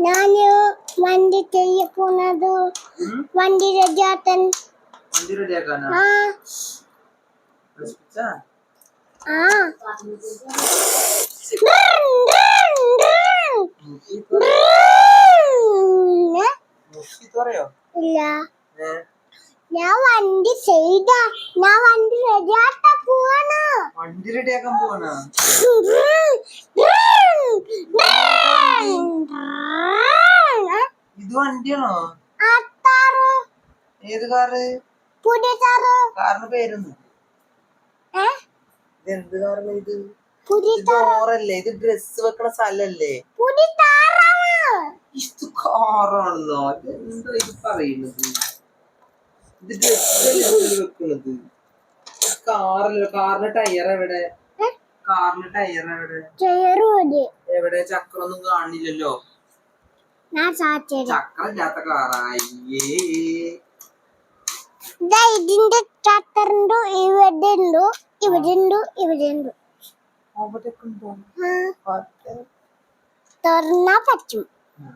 ഞാൻ വണ്ടി ഉം? വണ്ടി. മുക്കി തുറ- ഡ്രൺ. ഏ? മുക്കി തുറയോ ഇല്ല. ഞാൻ വണ്ടി ചെയ്ത. ഞാൻ വണ്ടി രജാത്ത പോവാണ്. വണ്ടി റെഡിയാക്കാൻ പോവാണോ വണ്ടിയാണോ? ഏത് കാറ്? പുതിയ കാറിന് പേരൊന്നും. എന്ത് കാറാണ് ഇത്? ഇത് ഡോറല്ലേ? ഇത് ഡ്രസ് വെക്കണ സ്ഥലല്ലേ? ഇത് കാറാണല്ലോ. ഇത് എന്താ ഇത് പറയുന്നത്? ഇത് ഡ്രസ് വെക്കണത്? കാറല്ലോ കാറിന്റെ ടയർ എവിടെ കാറിന്റെ ടയർ എവിടെ എവിടെ എവിടെ? ചക്രൊന്നും കാണില്ലല്ലോ. ഞാൻ സാറ്റത് ചക്രം ഇല്ലാത്ത കാറായേ ഇതാ ഇതിന്റെ ചട്ടറുണ്ട് ഇവിടെ ഉണ്ട് ഇവിടെ ഉണ്ട് ഇവിടെ ഉണ്ട് അവിടെ ഉണ്ടോ ആ അതെ. തുറന്നാ പറ്റും ഉം.